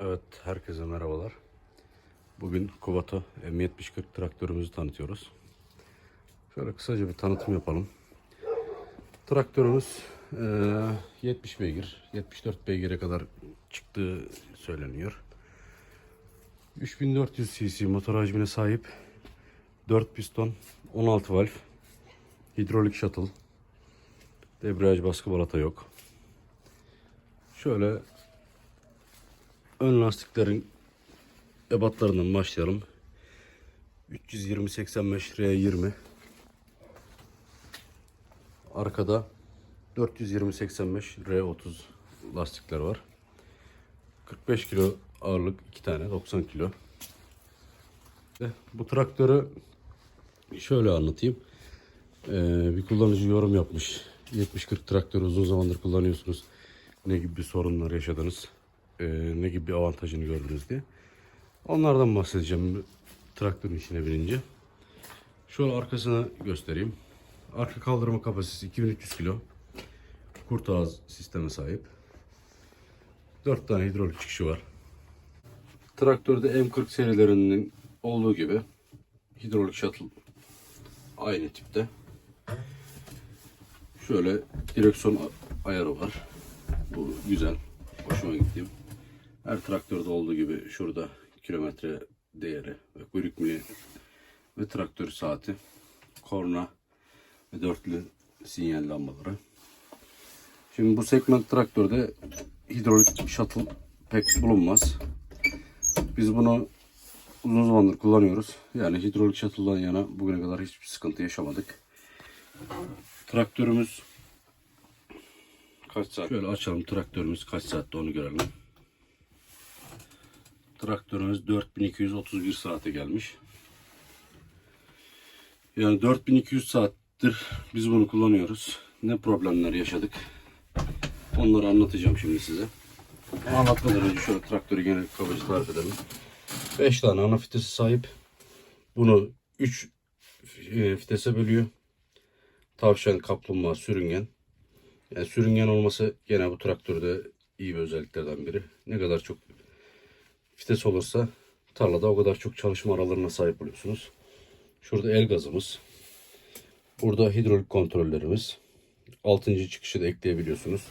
Evet, herkese merhabalar. Bugün Kuvato M7040 traktörümüzü tanıtıyoruz. Şöyle kısaca bir tanıtım yapalım. Traktörümüz eee, 70 beygir, 74 beygire kadar çıktığı söyleniyor. 3400 cc motor hacmine sahip 4 piston, 16 valf, hidrolik shuttle, debriyaj baskı balata yok. Şöyle ön lastiklerin ebatlarından başlayalım. 320 85 R20 Arkada 420 85 R30 lastikler var. 45 kilo ağırlık iki tane 90 kilo. Bu traktörü şöyle anlatayım. Ee, bir kullanıcı yorum yapmış. 70-40 traktörü uzun zamandır kullanıyorsunuz. Ne gibi bir sorunlar yaşadınız? Ee, ne gibi bir avantajını gördünüz diye. Onlardan bahsedeceğim traktörün içine binince. Şöyle arkasını göstereyim. Arka kaldırma kapasitesi 2300 kilo. Kurt ağız sisteme sahip. 4 tane hidrolik çıkışı var. Traktörde M40 serilerinin olduğu gibi hidrolik shuttle aynı tipte. Şöyle direksiyon ayarı var. Bu güzel. Hoşuma gitti. Her traktörde olduğu gibi şurada kilometre değeri ve kuyruk mili ve traktör saati, korna ve dörtlü sinyal lambaları. Şimdi bu segment traktörde hidrolik shuttle pek bulunmaz. Biz bunu uzun zamandır kullanıyoruz. Yani hidrolik shuttle'dan yana bugüne kadar hiçbir sıkıntı yaşamadık. Traktörümüz kaç saat? Şöyle açalım traktörümüz kaç saatte onu görelim. Traktörümüz 4231 saate gelmiş. Yani 4200 saattir biz bunu kullanıyoruz. Ne problemler yaşadık? Onları anlatacağım şimdi size. Anlatmadan önce şöyle traktörü gene kabaca tarif edelim. 5 tane ana fitesi sahip. Bunu 3 fitese bölüyor. Tavşan, kaplumbağa, sürüngen. Yani sürüngen olması gene bu traktörde iyi bir özelliklerden biri. Ne kadar çok vites olursa tarlada o kadar çok çalışma aralarına sahip oluyorsunuz. Şurada el gazımız. Burada hidrolik kontrollerimiz. 6. çıkışı da ekleyebiliyorsunuz.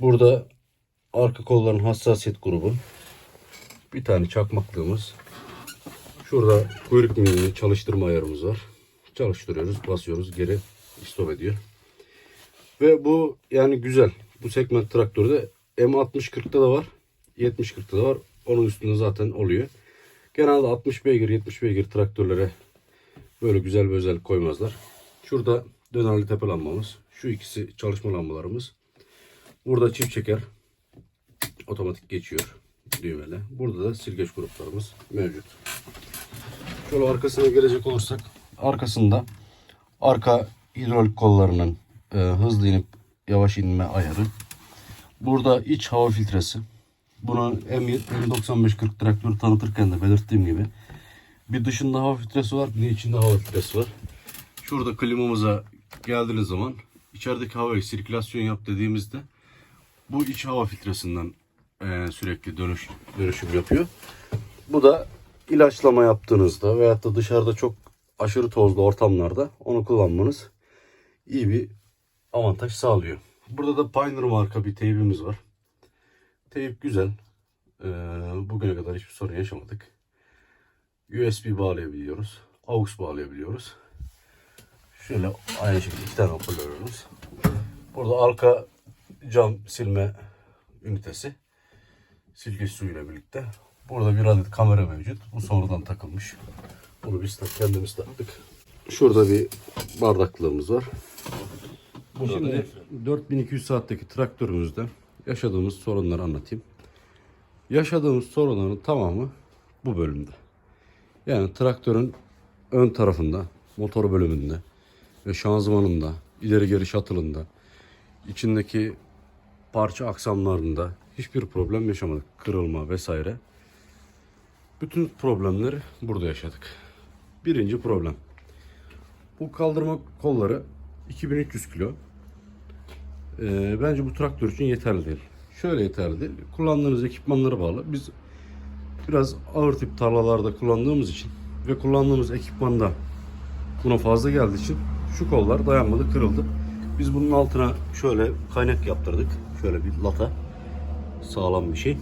Burada arka kolların hassasiyet grubu. Bir tane çakmaklığımız. Şurada kuyruk milini çalıştırma ayarımız var. Çalıştırıyoruz, basıyoruz, geri stop ediyor. Ve bu yani güzel. Bu segment traktörde M60-40'da da var. 70-40'da da var. Onun üstünde zaten oluyor. Genelde 60 beygir 70 beygir traktörlere böyle güzel bir özellik koymazlar. Şurada dönerli tepe lambamız. Şu ikisi çalışma lambalarımız. Burada çift çeker otomatik geçiyor düğmeli. Burada da silgeç gruplarımız mevcut. Şöyle arkasına gelecek olursak arkasında arka hidrolik kollarının e, hızlı inip yavaş inme ayarı. Burada iç hava filtresi. Bunu M, M9540 traktörü tanıtırken de belirttiğim gibi bir dışında hava filtresi var, bir de içinde hava filtresi var. Şurada klimamıza geldiğiniz zaman içerideki havayı sirkülasyon yap dediğimizde bu iç hava filtresinden e, sürekli dönüş dönüşüm yapıyor. Bu da ilaçlama yaptığınızda veyahut da dışarıda çok aşırı tozlu ortamlarda onu kullanmanız iyi bir avantaj sağlıyor. Burada da Pioneer marka bir teybimiz var. Teyip güzel. Ee, bugüne kadar hiçbir sorun yaşamadık. USB bağlayabiliyoruz. AUX bağlayabiliyoruz. Şöyle aynı şekilde iki tane hoparlörümüz. Burada arka cam silme ünitesi. Silke suyuyla birlikte. Burada bir adet kamera mevcut. Bu sonradan takılmış. Bunu biz de kendimiz taktık. Şurada bir bardaklığımız var. Şimdi 4200 saatteki traktörümüzde yaşadığımız sorunları anlatayım. Yaşadığımız sorunların tamamı bu bölümde. Yani traktörün ön tarafında, motor bölümünde ve şanzımanında, ileri geri şatılında, içindeki parça aksamlarında hiçbir problem yaşamadık. Kırılma vesaire. Bütün problemleri burada yaşadık. Birinci problem. Bu kaldırma kolları 2300 kilo. Ee, bence bu traktör için yeterli değil. şöyle yeterli değil. Kullandığınız ekipmanlara bağlı. Biz biraz ağır tip tarlalarda kullandığımız için ve kullandığımız ekipmanda buna fazla geldiği için şu kollar dayanmadı, kırıldı. Biz bunun altına şöyle kaynak yaptırdık. Şöyle bir lata. Sağlam bir şey.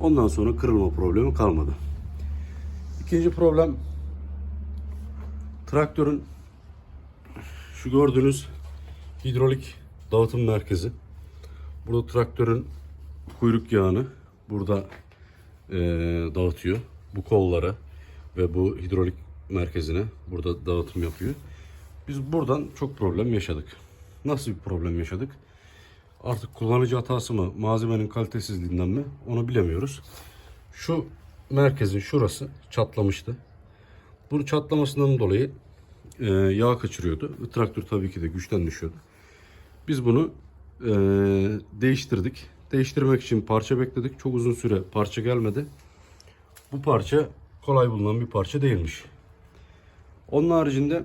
Ondan sonra kırılma problemi kalmadı. İkinci problem traktörün şu gördüğünüz hidrolik dağıtım merkezi. Burada traktörün kuyruk yağını burada eee, dağıtıyor. Bu kollara ve bu hidrolik merkezine burada dağıtım yapıyor. Biz buradan çok problem yaşadık. Nasıl bir problem yaşadık? Artık kullanıcı hatası mı, malzemenin kalitesizliğinden mi onu bilemiyoruz. Şu merkezin şurası çatlamıştı. Bunun çatlamasından dolayı e, yağ kaçırıyordu. Traktör tabii ki de güçten düşüyordu. Biz bunu e, değiştirdik. Değiştirmek için parça bekledik. Çok uzun süre parça gelmedi. Bu parça kolay bulunan bir parça değilmiş. Onun haricinde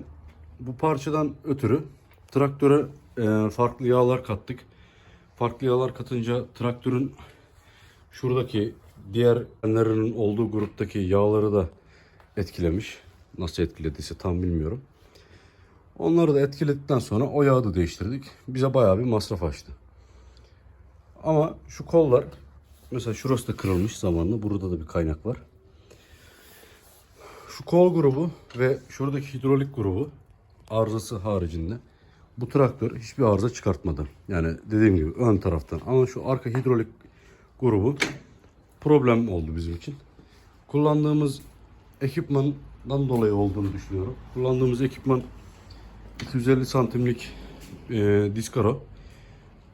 bu parçadan ötürü traktöre e, farklı yağlar kattık. Farklı yağlar katınca traktörün şuradaki diğer yanlarının olduğu gruptaki yağları da etkilemiş. Nasıl etkilediyse tam bilmiyorum. Onları da etkiledikten sonra o yağı da değiştirdik. Bize bayağı bir masraf açtı. Ama şu kollar mesela şurası da kırılmış zamanla. Burada da bir kaynak var. Şu kol grubu ve şuradaki hidrolik grubu arızası haricinde bu traktör hiçbir arıza çıkartmadı. Yani dediğim gibi ön taraftan. Ama şu arka hidrolik grubu problem oldu bizim için. Kullandığımız ekipmandan dolayı olduğunu düşünüyorum. Kullandığımız ekipman 250 santimlik e, diskaro.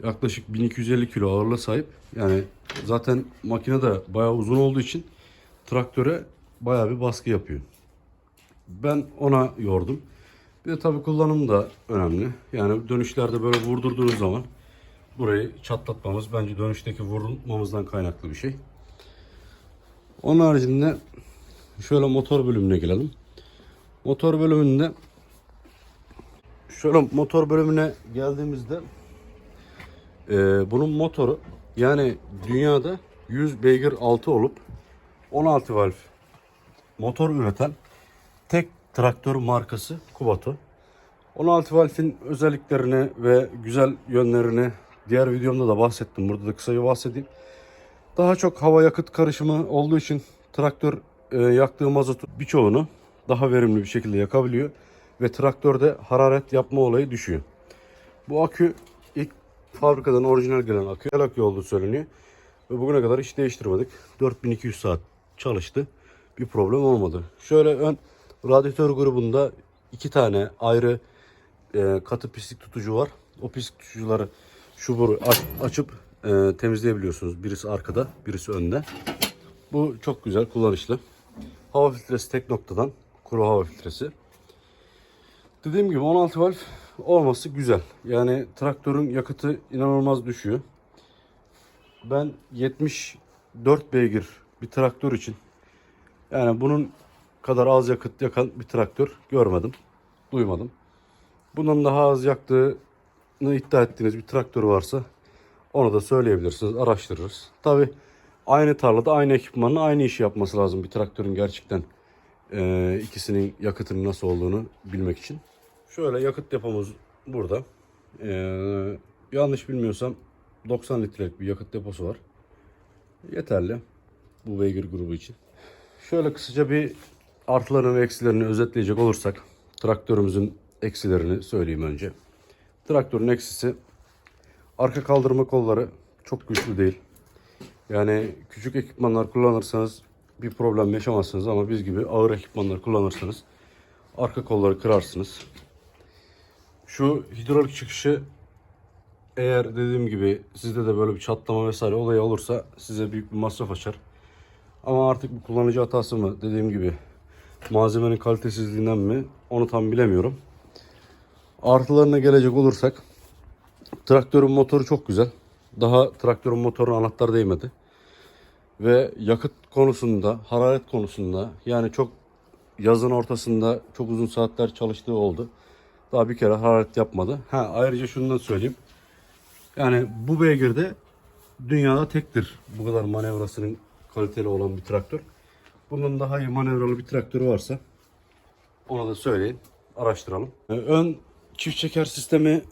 Yaklaşık 1250 kilo ağırlığa sahip. Yani zaten makine de bayağı uzun olduğu için traktöre bayağı bir baskı yapıyor. Ben ona yordum. Bir de tabii kullanım da önemli. Yani dönüşlerde böyle vurdurduğunuz zaman burayı çatlatmamız bence dönüşteki vurulmamızdan kaynaklı bir şey. Onun haricinde şöyle motor bölümüne gelelim. Motor bölümünde şöyle motor bölümüne geldiğimizde e, bunun motoru yani dünyada 100 beygir altı olup 16 valve motor üreten tek traktör markası Kubato. 16 valfin özelliklerini ve güzel yönlerini diğer videomda da bahsettim. Burada da kısaca bahsedeyim. Daha çok hava yakıt karışımı olduğu için traktör e, yaktığı mazotu birçoğunu daha verimli bir şekilde yakabiliyor. Ve traktörde hararet yapma olayı düşüyor. Bu akü ilk fabrikadan orijinal gelen akü. El akü olduğu söyleniyor. Ve bugüne kadar hiç değiştirmedik. 4200 saat çalıştı. Bir problem olmadı. Şöyle ön radyatör grubunda iki tane ayrı e, katı pislik tutucu var. O pislik tutucuları şu boru aç- açıp e, temizleyebiliyorsunuz. Birisi arkada, birisi önde. Bu çok güzel, kullanışlı. Hava filtresi tek noktadan. Kuru hava filtresi. Dediğim gibi 16 valve olması güzel. Yani traktörün yakıtı inanılmaz düşüyor. Ben 74 beygir bir traktör için yani bunun kadar az yakıt yakan bir traktör görmedim. Duymadım. Bunun daha az yaktığını iddia ettiğiniz bir traktör varsa onu da söyleyebilirsiniz. Araştırırız. Tabi aynı tarlada aynı ekipmanla aynı işi yapması lazım bir traktörün gerçekten e, ikisinin yakıtının nasıl olduğunu bilmek için. Şöyle yakıt depomuz burada. E, yanlış bilmiyorsam 90 litrelik bir yakıt deposu var. Yeterli bu beygir grubu için. Şöyle kısaca bir artılarını ve eksilerini özetleyecek olursak traktörümüzün eksilerini söyleyeyim önce. Traktörün eksisi arka kaldırma kolları çok güçlü değil. Yani küçük ekipmanlar kullanırsanız bir problem yaşamazsınız ama biz gibi ağır ekipmanlar kullanırsanız arka kolları kırarsınız. Şu hidrolik çıkışı eğer dediğim gibi sizde de böyle bir çatlama vesaire olayı olursa size büyük bir masraf açar. Ama artık bu kullanıcı hatası mı dediğim gibi malzemenin kalitesizliğinden mi onu tam bilemiyorum. Artılarına gelecek olursak traktörün motoru çok güzel. Daha traktörün motoruna anahtar değmedi. Ve yakıt konusunda, hararet konusunda yani çok yazın ortasında çok uzun saatler çalıştığı oldu. Daha bir kere hararet yapmadı. Ha ayrıca şunu da söyleyeyim. Yani bu beygirde dünyada tektir bu kadar manevrasının kaliteli olan bir traktör. Bunun daha iyi manevralı bir traktörü varsa ona da söyleyin. Araştıralım. Ee, Ön çift çeker sistemi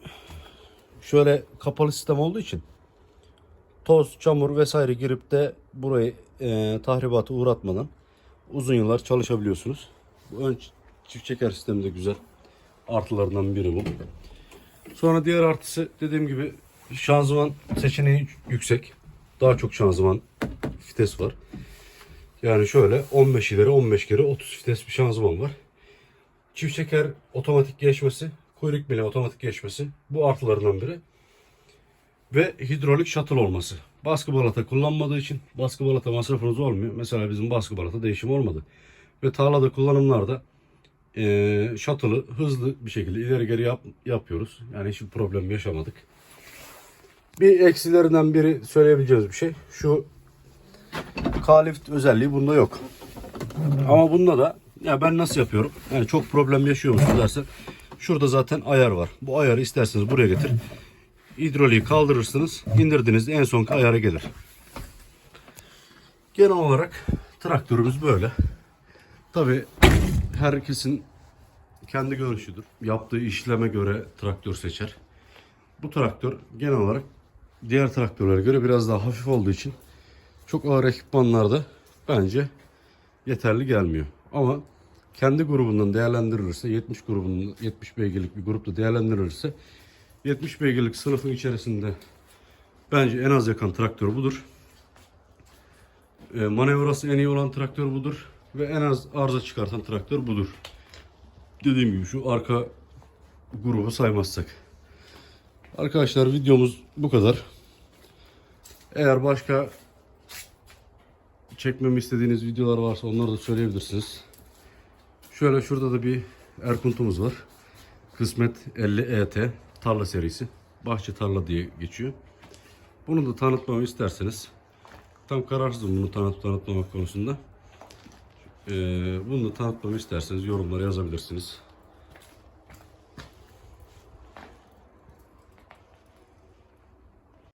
şöyle kapalı sistem olduğu için toz, çamur vesaire girip de burayı e, tahribata uğratmadan uzun yıllar çalışabiliyorsunuz. Bu ön çift çeker sistemi de güzel. Artılarından biri bu. Sonra diğer artısı dediğim gibi şanzıman seçeneği yüksek. Daha çok şanzıman vites var. Yani şöyle 15 ileri 15 geri 30 vites bir şanzıman var. Çift çeker otomatik geçmesi, kuyruk bile otomatik geçmesi bu artılarından biri. Ve hidrolik shuttle olması. Baskı balata kullanmadığı için baskı balata masrafınız olmuyor. Mesela bizim baskı balata değişim olmadı. Ve tarlada kullanımlarda eee shuttle'ı hızlı bir şekilde ileri geri yap, yapıyoruz. Yani hiçbir problem yaşamadık. Bir eksilerinden biri söyleyebileceğimiz bir şey. Şu K-lift özelliği bunda yok. Ama bunda da ya ben nasıl yapıyorum? Yani çok problem yaşıyor musunuz dersen şurada zaten ayar var. Bu ayarı isterseniz buraya getir. Hidroliği kaldırırsınız. indirdiğinizde en sonki ayara gelir. Genel olarak traktörümüz böyle. Tabi herkesin kendi görüşüdür. Yaptığı işleme göre traktör seçer. Bu traktör genel olarak diğer traktörlere göre biraz daha hafif olduğu için çok ağır ekipmanlarda bence yeterli gelmiyor. Ama kendi grubundan değerlendirilirse 70 grubunun 70 beygirlik bir grupta değerlendirilirse 70 beygirlik sınıfın içerisinde bence en az yakan traktör budur. E, manevrası en iyi olan traktör budur ve en az arıza çıkartan traktör budur. Dediğim gibi şu arka grubu saymazsak. Arkadaşlar videomuz bu kadar. Eğer başka çekmemi istediğiniz videolar varsa onları da söyleyebilirsiniz. Şöyle şurada da bir Erkuntumuz var. Kısmet 50 ET tarla serisi. Bahçe tarla diye geçiyor. Bunu da tanıtmamı isterseniz tam kararsızım bunu tanıtıp tanıtmamak konusunda. Ee, bunu da tanıtmamı isterseniz yorumlara yazabilirsiniz.